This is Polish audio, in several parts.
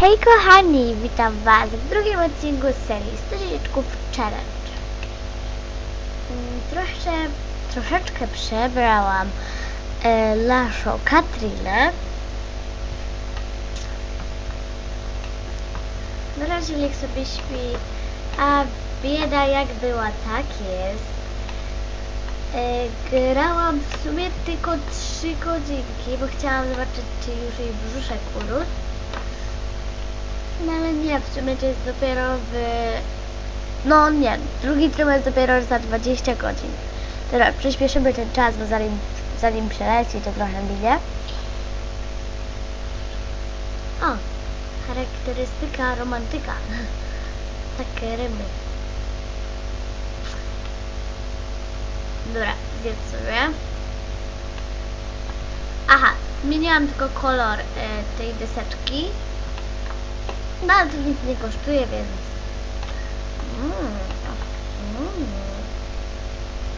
Hej kochani, witam was w drugim odcinku serii 100 dzieciaczków challenge. Mm, Troszkę, troszeczkę przebrałam e, naszą Katrinę. Na razie niech sobie śpi, a bieda jak była, tak jest. E, grałam w sumie tylko 3 godzinki, bo chciałam zobaczyć, czy już jej brzuszek urósł. No ale nie, w sumie to jest dopiero w... No nie, drugi trymestr dopiero za 20 godzin. Dobra, przyspieszymy ten czas, bo zanim, zanim przeleci, to trochę minie. O, charakterystyka romantyka. Takie rymy. Dobra, zjedz sobie. Aha, zmieniłam tylko kolor e, tej deseczki. No ale to nic nie kosztuje, więc... Mm. Mm.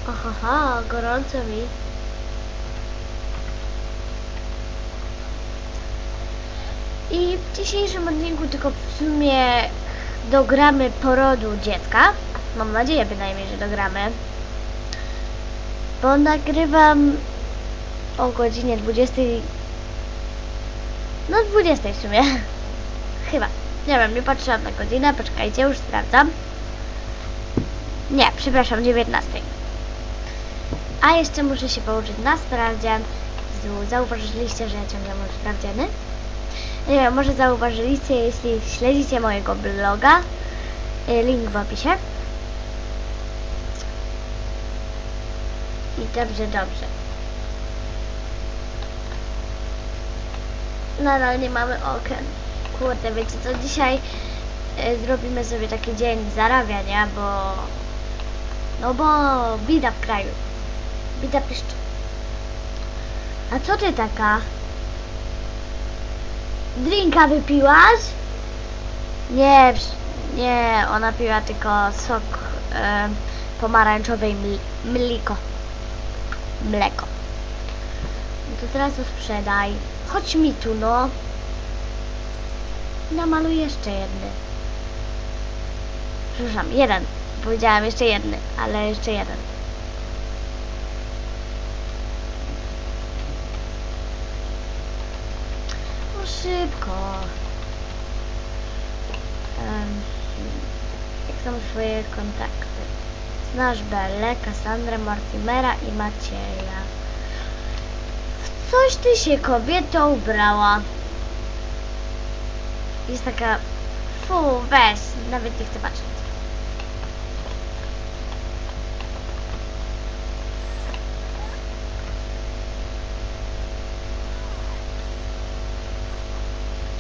Ohoho, gorąco mi. I w dzisiejszym odcinku tylko w sumie dogramy porodu dziecka. Mam nadzieję bynajmniej, że dogramy. Bo nagrywam o godzinie 20. No 20 w sumie. Chyba. Nie wiem, nie patrzyłam na godzinę, poczekajcie, już sprawdzam. Nie, przepraszam, 19. A jeszcze muszę się pouczyć na sprawdzian. Zauważyliście, że ja ciągle mam sprawdziany? Nie wiem, może zauważyliście, jeśli śledzicie mojego bloga. y, Link w opisie. I dobrze, dobrze. Nadal nie mamy okien. Kurde, wiecie co, dzisiaj y, zrobimy sobie taki dzień zarabiania, bo... No bo bida w kraju. Bida piszczy. A co ty taka? Drinka wypiłaś? Nie, nie, ona piła tylko sok e, pomarańczowy i ml- mliko. Mleko. No to teraz to sprzedaj. Chodź mi tu, no. Namaluj jeszcze jedny. Przepraszam, jeden. Powiedziałam jeszcze jedny, ale jeszcze jeden. No szybko. Jak są twoje kontakty? Znasz Belle, Cassandrę, Mortimera i Macieja. W coś ty się kobieto ubrała. Jest taka... Fu, weź, nawet nie chcę patrzeć.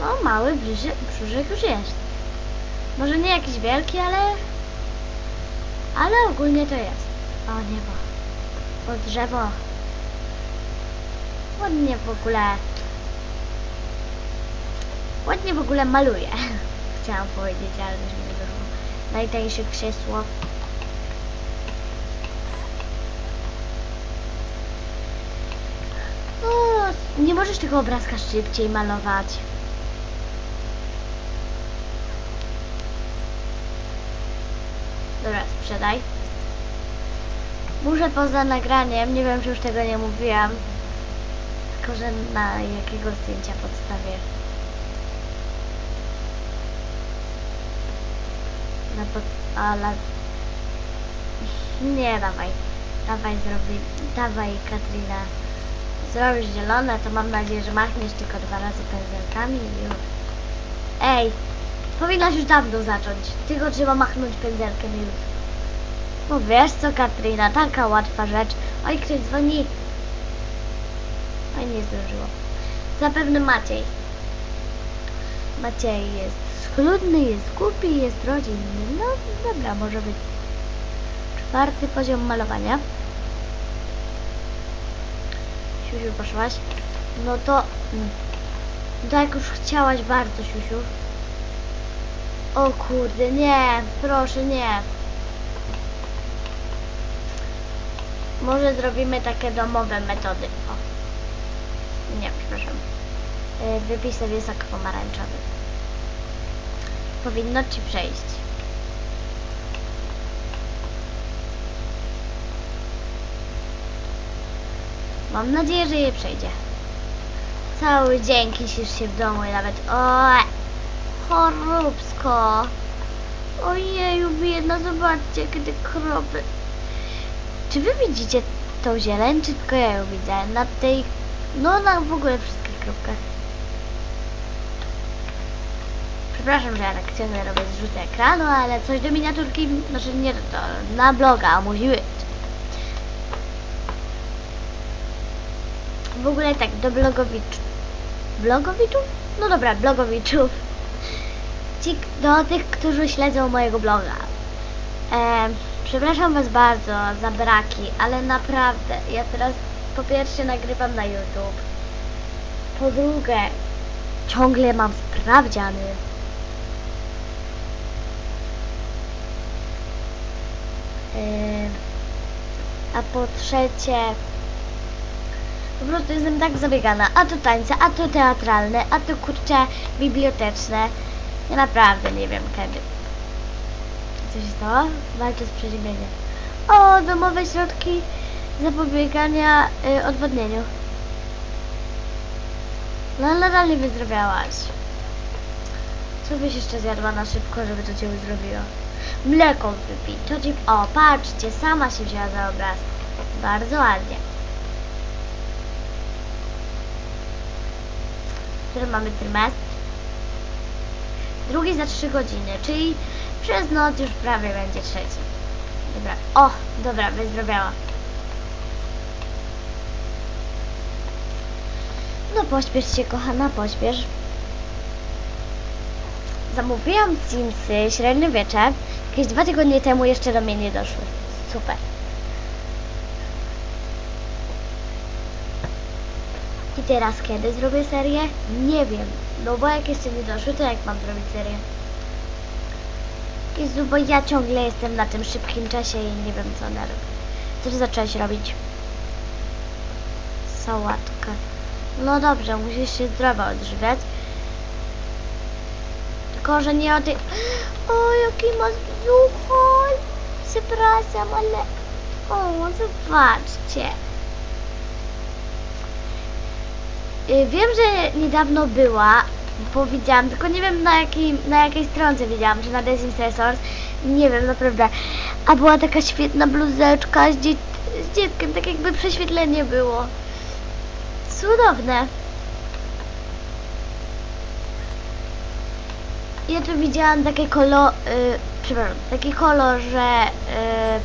No, mały brzuszek, brzuszek już jest. Może nie jakiś wielki, ale... Ale ogólnie to jest. O niebo. O drzewo. Ładnie w ogóle. Ładnie w ogóle maluje. Chciałam powiedzieć, ale też mi nie wyszło. Najtańsze krzesło. O, nie możesz tego obrazka szybciej malować. Dobra, sprzedaj. Muszę poza nagraniem, nie wiem czy już tego nie mówiłam, tylko że na jakiego zdjęcia podstawię. Na pod... ale... Nie, dawaj. Dawaj, zrobi... Dawaj, Katrina. Zrobisz zielone, to mam nadzieję, że machniesz tylko dwa razy pędzelkami i już. Ej, powinnaś już dawno zacząć. Tylko trzeba machnąć pędzelkiem już. No wiesz co, Katrina, taka łatwa rzecz. Oj, ktoś dzwoni. Oj, nie zdążyło. Zapewne Maciej. Maciej jest schludny, jest głupi, jest rodzinny. No dobra, może być. Czwarty poziom malowania. Siusiu, poszłaś? No to... mm, To jak już chciałaś bardzo, Siusiu. O kurde, nie, proszę, nie. Może zrobimy takie domowe metody. O. Nie, przepraszam. Y, Wypij sobie sok pomarańczowy. powinno ci przejść. Mam nadzieję, że je przejdzie. Cały dzień kisisz się w domu i nawet... O, choróbsko. Ojeju, biedna, zobaczcie, jakie te kropy. Czy wy widzicie tą zieleń, czy tylko ja ją widzę? Na tej... No, na w ogóle wszystkich kropkach. Przepraszam, że ja tak ciągle robię zrzuty ekranu, ale coś do miniaturki, znaczy nie to, na bloga musi być. W ogóle tak, do blogowiczów. Blogowiczów? No dobra, blogowiczów. Ci, do tych, którzy śledzą mojego bloga. E, przepraszam Was bardzo za braki, ale naprawdę, ja teraz po pierwsze nagrywam na YouTube. Po drugie, ciągle mam sprawdziany. Yy, a po trzecie, po prostu jestem tak zabiegana. A to tańce, a to teatralne, a to kurcze biblioteczne. Ja naprawdę nie wiem kiedy. Co się stało? Walczę z przeziębieniem. O, domowe środki zapobiegania y, odwodnieniu. No nadal nie wyzdrowiałaś. Co byś jeszcze zjadła na szybko, żeby to cię uzdrowiło? Mleko wypij. To ci... O, patrzcie, sama się wzięła za obraz. Bardzo ładnie. Który mamy trymestr? Drugi za 3 godziny, czyli przez noc już prawie będzie trzeci. Dobra. O, dobra, wyzdrowiała. No pośpiesz się, kochana, pośpiesz. Zamówiłam Simsy średniowiecze. Jakieś dwa tygodnie temu jeszcze do mnie nie doszły. Super. I teraz kiedy zrobię serię? Nie wiem. No bo jak jeszcze nie doszły, to jak mam zrobić serię? Jezu, bo ja ciągle jestem na tym szybkim czasie i nie wiem co ona robi. Co ty zaczęłaś robić? Sałatkę. No dobrze, musisz się zdrowo odżywiać. O tej... O, jaki ma zuchol! Przepraszam, ale... O, zobaczcie. Y, Wiem, że niedawno była, bo widziałam, tylko nie wiem na, jakiej, na jakiej stronce widziałam, czy na Dancing Sensors, nie wiem, naprawdę. A była taka świetna bluzeczka z, dzie z dzieckiem, tak jakby prześwietlenie było. Cudowne. Ja tu widziałam takie kolor, y, przepraszam, taki kolor, że y,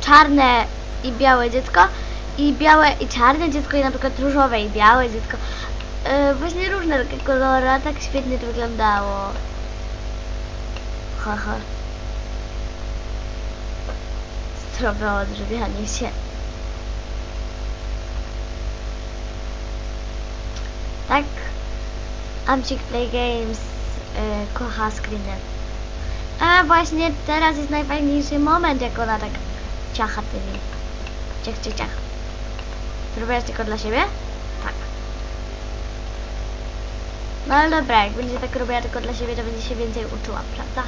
czarne i białe dziecko i białe i czarne dziecko i na przykład różowe i białe dziecko. Yy, właśnie różne takie kolory, a tak świetnie to wyglądało. Haha. Zdrowe odżywianie się. Tak. Amcik Play Games yy, kocha screeny. A właśnie teraz jest najfajniejszy moment, jak ona tak ciacha tymi. Ciach, ciach, ciach. Zrobiłaś tylko dla siebie? Tak. No ale dobra, jak będzie tak robiła tylko dla siebie, to będzie się więcej uczyła, prawda?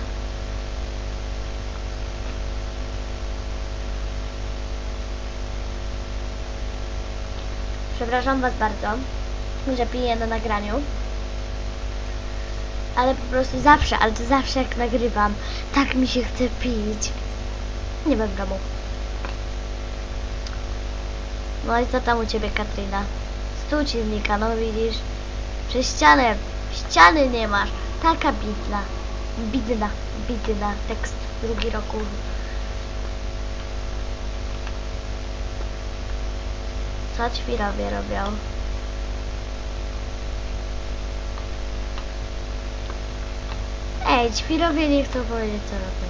Przepraszam Was bardzo, że piję na nagraniu. Ale po prostu zawsze, ale to zawsze jak nagrywam, tak mi się chce pić. Nie wiem domu. No i co tam u Ciebie, Katrina? Stół Ci no widzisz? Przez ścianę, ściany nie masz. Taka bidna, bidna, bidna. Tekst drugi roku. Co ćwirowie robią? Ej, ćwirowie nie chcą powiedzieć co robią.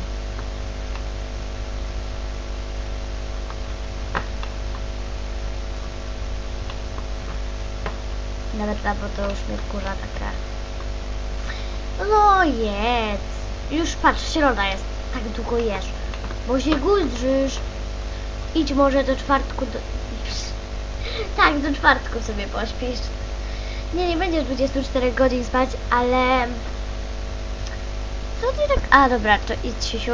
Nawet ta, bo to już mnie wkurza taka. No jedz. Już patrz, środa jest. Tak długo jesz. Bo się guzdrzysz. Idź może do czwartku do... Tak, do czwartku sobie pośpisz. Nie, nie będziesz 24 godzin spać, ale Co ty tak... A, dobra, to idź, Siusiu.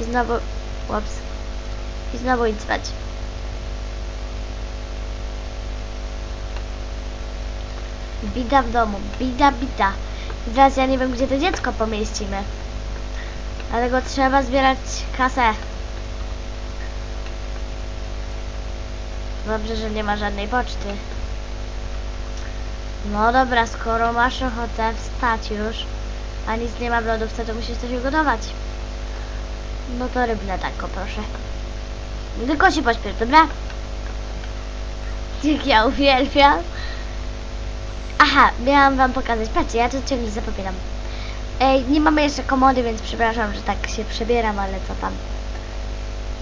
I znowu... Ups. I znowu idź spać. Bida w domu, bida, bida. I teraz ja nie wiem, gdzie to dziecko pomieścimy. Dlatego trzeba zbierać kasę. Dobrze, że nie ma żadnej poczty. No dobra, skoro masz ochotę wstać już, a nic nie ma w lodówce, to musisz coś ugotować. No to rybne tako, proszę. Tylko się pośpiesz, dobra? Jak ja uwielbiam. Aha, miałam wam pokazać. Patrzcie, ja to ciągle zapominam. Ej, nie mamy jeszcze komody, więc przepraszam, że tak się przebieram, ale co tam.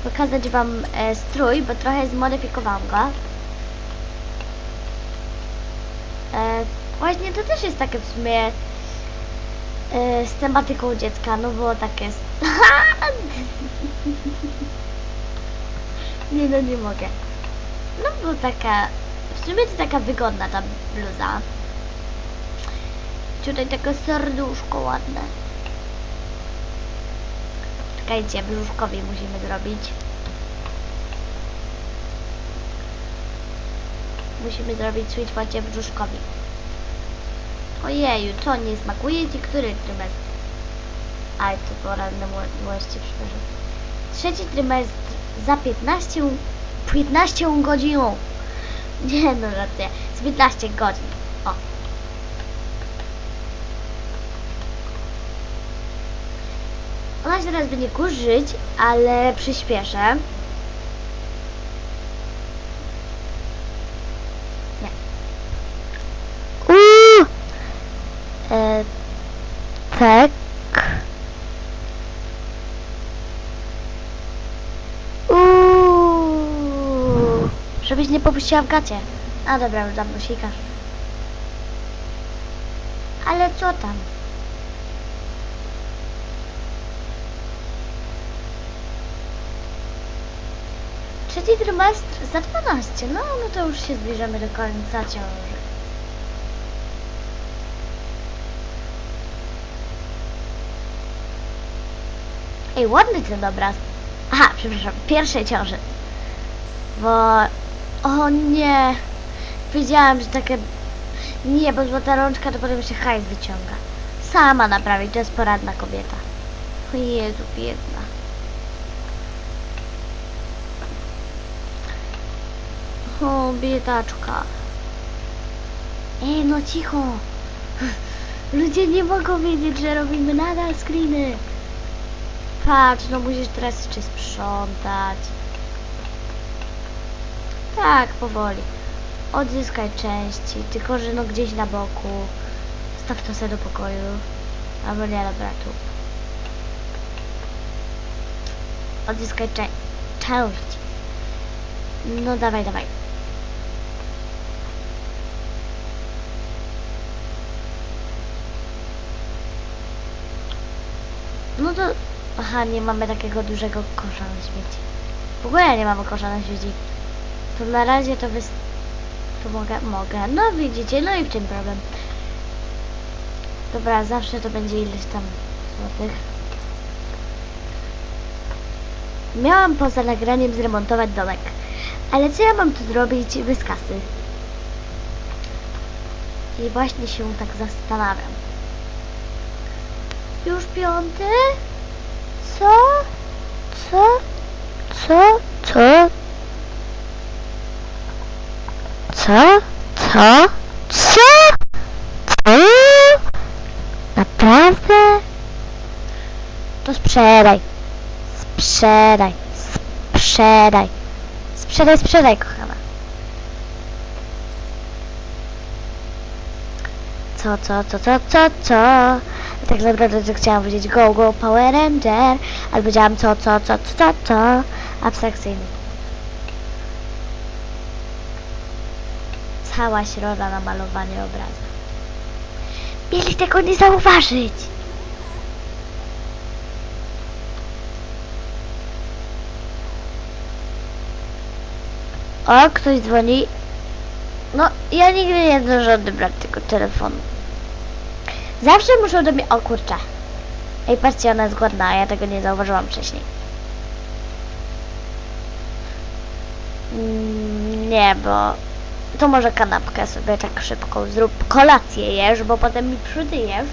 Pokazać wam e, strój, bo trochę zmodyfikowałam go. E, właśnie to też jest takie w sumie e, z tematyką dziecka, no bo tak jest. nie no, nie mogę. No bo taka, w sumie to taka wygodna ta bluza. Tutaj takie serduszko ładne. Czekajcie, brzuszkowi musimy zrobić. Musimy zrobić sweetwocie brzuszkowi. Ojeju, to nie smakuje ci który trymestr? Aj, to poranne młości, przepraszam. Trzeci trymestr za 15, 15 godzin. Nie no, żartuję. Z 15 godzin. O. Ona się teraz będzie kurzyć, ale przyspieszę. Nie. Uuu! E, tak. Uuu! Popuściła w gacie. A dobra, już dawno sikasz. Ale co tam? Trzeci trymestr za 12. No, no to już się zbliżamy do końca ciąży. Ej, ładny ten obraz. Aha, przepraszam, pierwszej ciąży. Bo... O nie! Wiedziałam, że takie... Nie, bo złota rączka to potem się hajs wyciąga. Sama naprawić, to jest poradna kobieta. O Jezu, biedna. O, biedaczka. Ej, no cicho. Ludzie nie mogą wiedzieć, że robimy nadal screeny. Patrz, no musisz teraz jeszcze sprzątać. Tak, powoli. Odzyskaj części, tylko że no gdzieś na boku. Staw to sobie do pokoju. Albo nie, dobra, tu. Odzyskaj część. No dawaj, dawaj. No to... Aha, nie mamy takiego dużego kosza na śmieci. W ogóle nie mamy kosza na śmieci. To na razie to wys... To mogę? Mogę. No widzicie, no i w czym problem? Dobra, zawsze to będzie ileś tam złotych. Miałam poza nagraniem zremontować domek. Ale co ja mam tu zrobić bez kasy? I właśnie się tak zastanawiam. Już piąty? Co? Co? Co? Co? Co? Co? Co? Co? Naprawdę? To sprzedaj. Sprzedaj. Sprzedaj. Sprzedaj, sprzedaj, kochana. Co, co, co, co, co, co? Tak naprawdę to chciałam powiedzieć go, go, Power Ranger, ale powiedziałam co, co, co, co, co, co. Abstrakcyjny. Cała środa na malowanie obrazu. Mieli tego nie zauważyć. O, ktoś dzwoni. No, ja nigdy nie zdążę odebrać tego telefonu. Zawsze muszą do mnie... O kurczę. Ej, patrzcie, ona jest głodna, a ja tego nie zauważyłam wcześniej. Mm, Nie, bo to może kanapkę sobie tak szybko zrób. Kolację jesz, bo potem mi przytyjesz.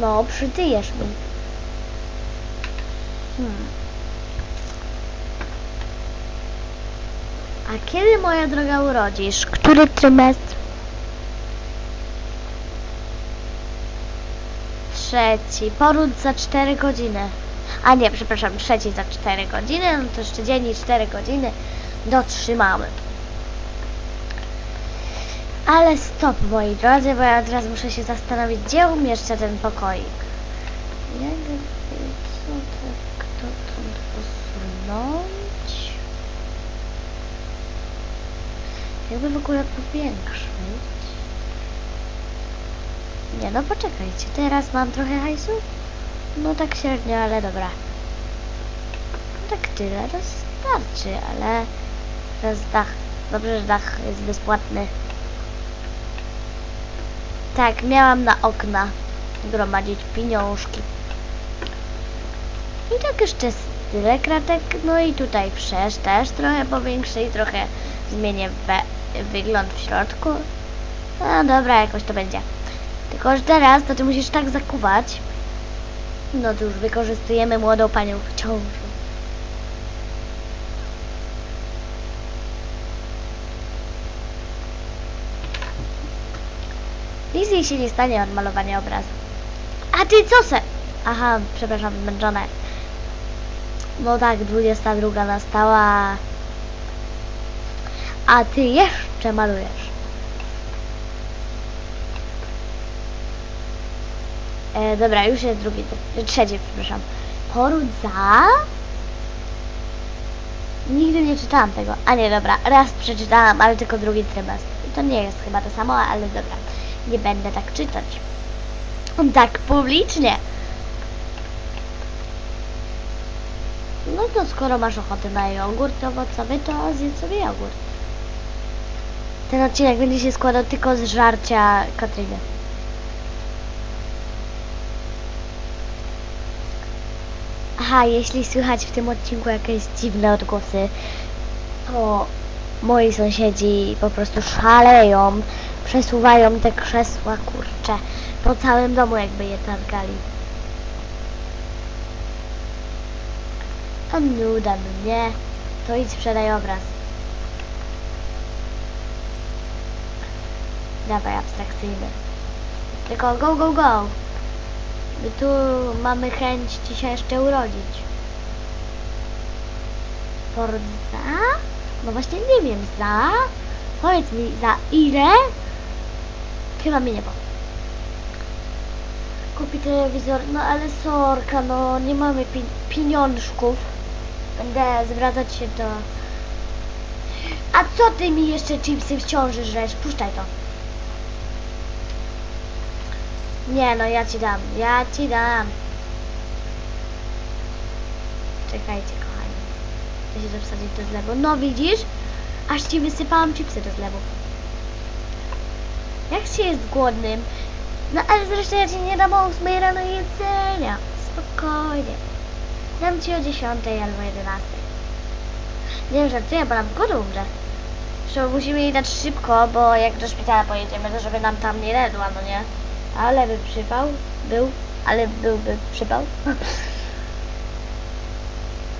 No, przytyjesz mi. Hmm. A kiedy, moja droga, urodzisz? Który trymestr? Trzeci. Poród za 4 godziny. A nie, przepraszam, trzeci za 4 godziny. No to jeszcze dzień i 4 godziny dotrzymamy. Ale stop, moi drodzy, bo ja teraz muszę się zastanowić, gdzie umieszczę ten pokoik. Co tak, kto stąd posunąć? Jakby w ogóle powiększyć? Nie, no poczekajcie, teraz mam trochę hajsu? No tak średnio, ale dobra. No tak tyle, to starczy, ale teraz dach, dobrze, że dach jest bezpłatny. Tak, miałam na okna gromadzić pieniążki. I tak jeszcze tyle kratek, no i tutaj przesz też trochę powiększę i trochę zmienię wygląd w środku. No dobra, jakoś to będzie. Tylko, że teraz to ty musisz tak zakuwać. No już wykorzystujemy młodą panią w ciąży. Nic się nie stanie od malowania obrazu. A ty co se? Aha, przepraszam, zmęczona. No tak, 22 nastała. A ty jeszcze malujesz. E, dobra, już jest drugi, tr- trzeci, przepraszam. Poród za... Nigdy nie czytałam tego. A nie, dobra, raz przeczytałam, ale tylko drugi trymestr. I to nie jest chyba to samo, ale dobra. Nie będę tak czytać. Tak publicznie. No to skoro masz ochotę na jogurt owocowy, to zjedz sobie jogurt. Ten odcinek będzie się składał tylko z żarcia Katryny. Aha, jeśli słychać w tym odcinku jakieś dziwne odgłosy, to moi sąsiedzi po prostu szaleją, przesuwają te krzesła, kurcze, po całym domu jakby je targali. A nuda mnie, to idź sprzedaj obraz. Dawaj, abstrakcyjny. Tylko go, go, go. My tu mamy chęć ci się jeszcze urodzić. Forza? No właśnie nie wiem, za? Powiedz mi, za ile? Chyba mi nie powie. Kupi telewizor, no ale sorka, no nie mamy pi pieniążków. Będę zwracać się do... A co ty mi jeszcze chipsy w ciąży żresz? Puszczaj to. Nie no, ja ci dam, ja ci dam. Czekajcie, kochani. To się wsadzić do zlewu. No widzisz? Aż ci wysypałam chipsy do zlewu. Jak się jest głodnym? No ale zresztą ja ci nie dam o 8 rano jedzenia. Spokojnie. Dam ci o 10 albo 11. Nie wiem, żartuję, bo nam głodu umrze. Zresztą musimy jej dać szybko, bo jak do szpitala pojedziemy, to żeby nam tam nie redła, no nie? Ale by przypał, był, ale byłby przypał.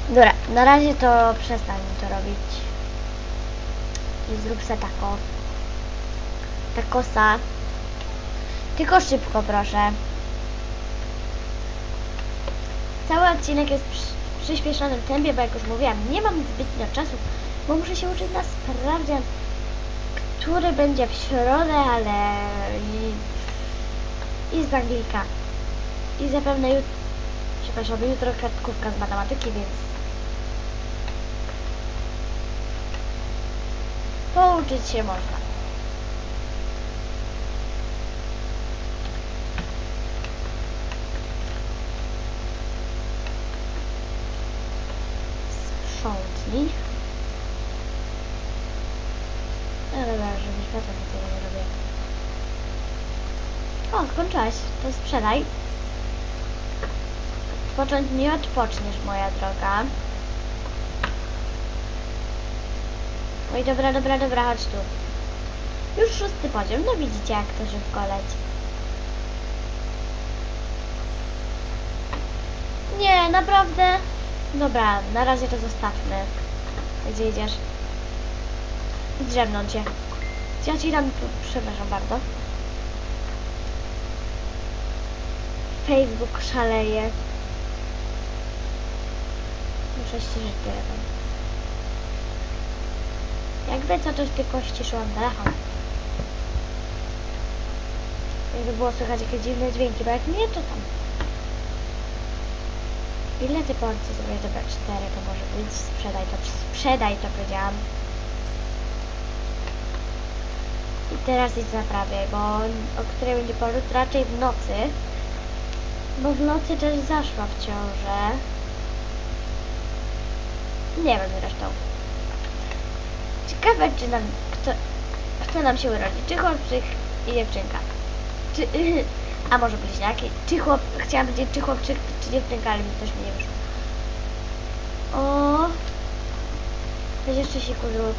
Dobra, na razie to przestań to robić. I zrób se tako. Takosa. Tylko szybko, proszę. Cały odcinek jest przy, przyspieszonym tempie, bo jak już mówiłam, nie mam zbytnio czasu, bo muszę się uczyć na sprawdzian, który będzie w środę, ale i, z Anglika. I zapewne jutro, przepraszam, jutro kartkówka z matematyki, więc pouczyć się można. Sprzątnij. No dobra, żeby światło do tego nie robię. O, O, skończyłaś. Sprzedaj. Odpocząć nie odpoczniesz, moja droga. Oj, dobra, dobra, dobra, chodź tu. Już szósty poziom, no widzicie jak to szybko leci. Nie, naprawdę. Dobra, na razie to zostawmy. Gdzie idziesz? Drzemnąć cię. Ja ci dam tu, przepraszam bardzo. Facebook szaleje. Muszę ściżyć telefon. Jakby co, to tylko ściszyłam telefon. Jakby było słychać jakieś dziwne dźwięki, bo jak nie, to tam. Ile ty porcji sobie Dobra, cztery to może być. Sprzedaj to, sprzedaj to, powiedziałam. I teraz idź naprawiaj, bo o której będzie poród? Raczej w nocy. Bo w nocy też zaszła w ciążę. Nie wiem zresztą. Ciekawe, czy nam, kto, kto nam się urodzi. Czy chłopczyk i dziewczynka. Czy, a może bliźniaki. Czy chłop, chciałam powiedzieć, czy chłopczyk, czy dziewczynka, ale mi też nie wyszło. O, weź jeszcze siku zrób.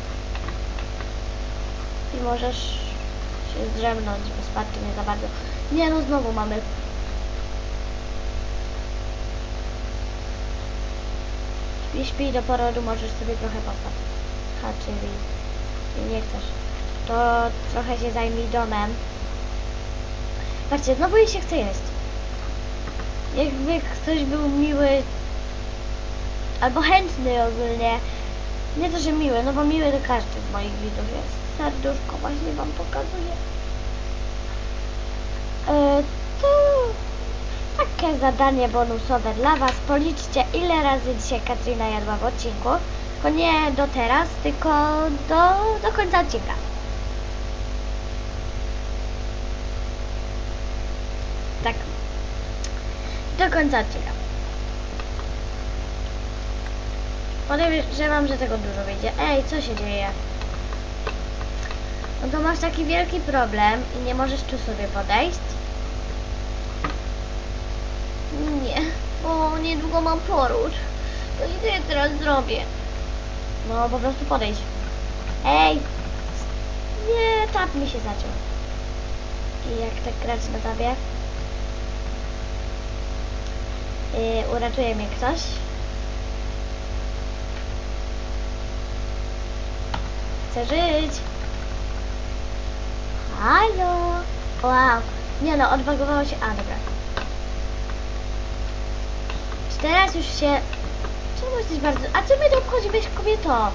I możesz się zdrzemnąć, bo spadki nie za bardzo. Nie no, znowu mamy. Śpi, do porodu, możesz sobie trochę pospać. Ha, czyli nie chcesz. To trochę się zajmij domem. Patrzcie, znowu jej się chce jeść. Jakby ktoś był miły albo chętny ogólnie. Nie to, że miły, no bo miły do każdy z moich widzów jest. Serduszko właśnie wam pokazuję. To takie zadanie bonusowe dla was. Policzcie ile razy dzisiaj Katrina jadła w odcinku. Tylko nie do teraz, tylko do, do końca odcinka. Tak. Do końca odcinka. Podejrzewam, że tego dużo wyjdzie. Ej, co się dzieje? No to masz taki wielki problem i nie możesz tu sobie podejść? Nie, bo niedługo mam poród. To i co ja teraz zrobię? No, po prostu podejdź. Ej! Nie, tap mi się zaciął. I jak tak grać na tabie? Yy, uratuje mnie ktoś. Chcę żyć. Halo. Wow. Nie no, odbagowało się. A, dobra. Teraz już się... Czemu jesteś bardzo... A co mnie to obchodzi, weź kobieto?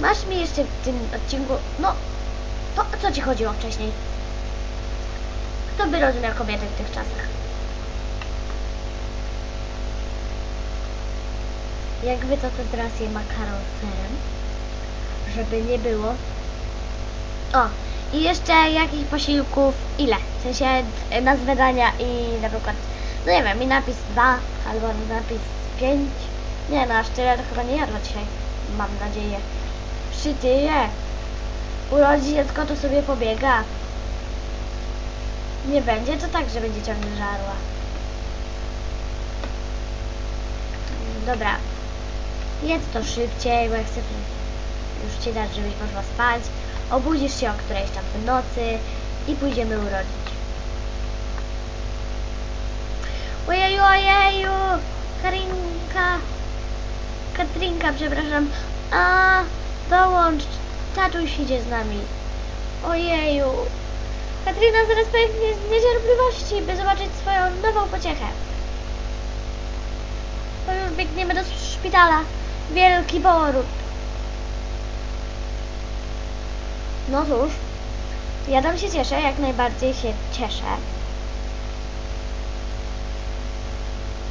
Masz mi jeszcze w tym odcinku... No, to o co ci chodziło wcześniej? Kto by rozumiał kobiety w tych czasach? Jakby to, to teraz je makaron serem, żeby nie było. O, i jeszcze jakichś posiłków, ile? W sensie e, nazwę dania i na przykład, no nie wiem, i napis 2 albo napis 5. Nie no, aż tyle to chyba nie jadła dzisiaj, mam nadzieję. Przytyje. Urodzi dziecko, to sobie pobiega. Nie będzie to tak, że będzie ciągle żarła. Dobra, Jedz to szybciej, bo ja chcę już Ci dać, żebyś mogła spać. Obudzisz się o którejś tam w nocy i pójdziemy urodzić. Ojeju, ojeju! Karinka! Katrinka, przepraszam. A, dołącz! Tatuś idzie z nami. Ojeju! Katrina zaraz pęknie z niecierpliwości, by zobaczyć swoją nową pociechę. To już biegniemy do szpitala. Wielki poród. No cóż, ja tam się cieszę, jak najbardziej się cieszę.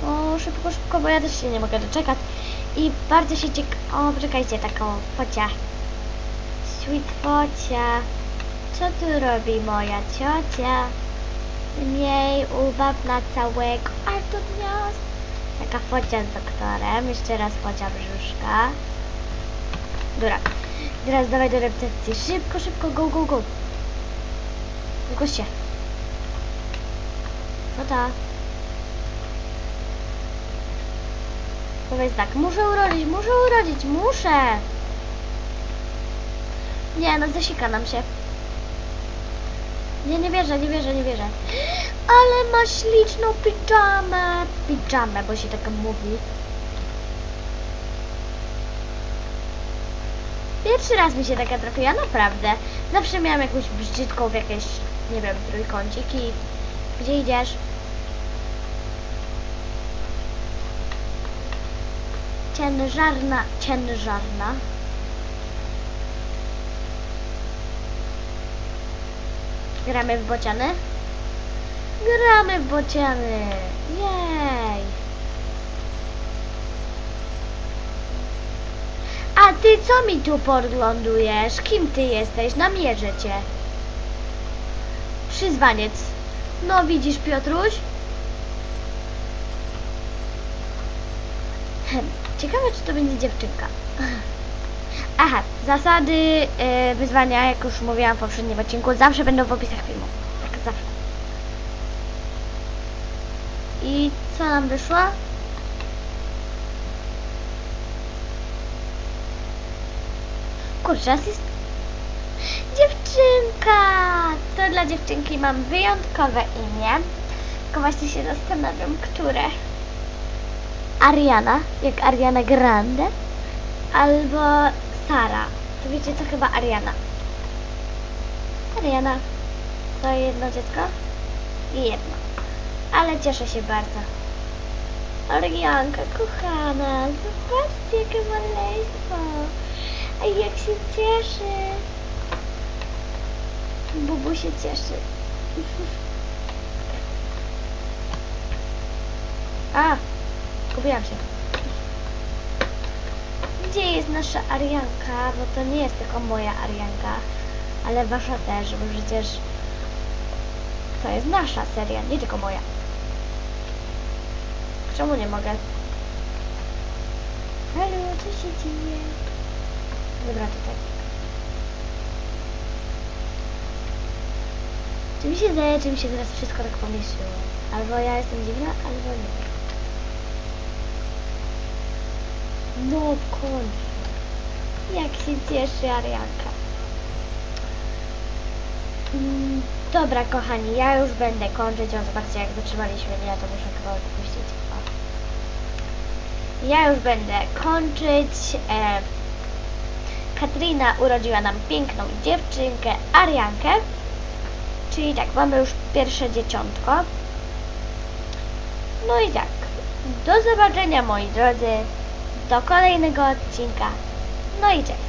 O, szybko, szybko, bo ja też się nie mogę doczekać. I bardzo się ciek... O, poczekajcie, taką focia. Sweet focia. Co tu robi moja ciocia? Miej ubaw na całego gniazd. Taka focia z doktorem. Jeszcze raz focia brzuszka. Dobra. Teraz dawaj do recepcji. Szybko, szybko, go, go, go. Zgłoś się. Co ta? Powiedz tak, muszę urodzić, muszę urodzić, muszę! Nie, no zasika nam się. Nie, nie wierzę, nie wierzę, nie wierzę. Ale ma śliczną pijamę. Pijamę, bo się tak mówi. Pierwszy raz mi się taka trafiła, naprawdę. Zawsze miałam jakąś brzydką w jakieś, nie wiem, trójkąciki. Gdzie idziesz? Ciężarna, ciężarna. Gramy w bociany? Gramy w bociany! Jej! A ty co mi tu podglądujesz? Kim ty jesteś? Namierzę cię. Przyzwaniec. No widzisz, Piotruś? Ciekawe, czy to będzie dziewczynka. Aha, zasady e, wyzwania, jak już mówiłam w poprzednim odcinku, zawsze będą w opisach filmu. Tak, zawsze. I co nam wyszło? Kurczę, jest... Dziewczynka! To dla dziewczynki mam wyjątkowe imię. Tylko właśnie się zastanawiam, które. Ariana, jak Ariana Grande, albo Sara. To wiecie co, chyba Ariana. Ariana. To jedno dziecko? I jedno. Ale cieszę się bardzo. Arianka, kochana, zobaczcie jakie maleństwo. A jak się cieszy. Bubu się cieszy. A, Kupiłam się. Gdzie jest nasza Arianka? Bo to nie jest tylko moja Arianka, ale wasza też, bo przecież to jest nasza seria, nie tylko moja. Czemu nie mogę? Halo, co się dzieje? Dobra, tutaj. Czy mi się zdaje, czy mi się teraz wszystko tak pomieściło? Albo ja jestem dziwna, albo nie. No w końcu. Jak się cieszy Arianka. Mm, dobra kochani, ja już będę kończyć. O, zobaczcie jak zatrzymaliśmy mnie, to muszę kawałek puścić. O. Ja już będę kończyć. E, Katrina urodziła nam piękną dziewczynkę, Ariankę. Czyli tak, mamy już pierwsze dzieciątko. No i tak, do zobaczenia moi drodzy, do kolejnego odcinka. No i cześć.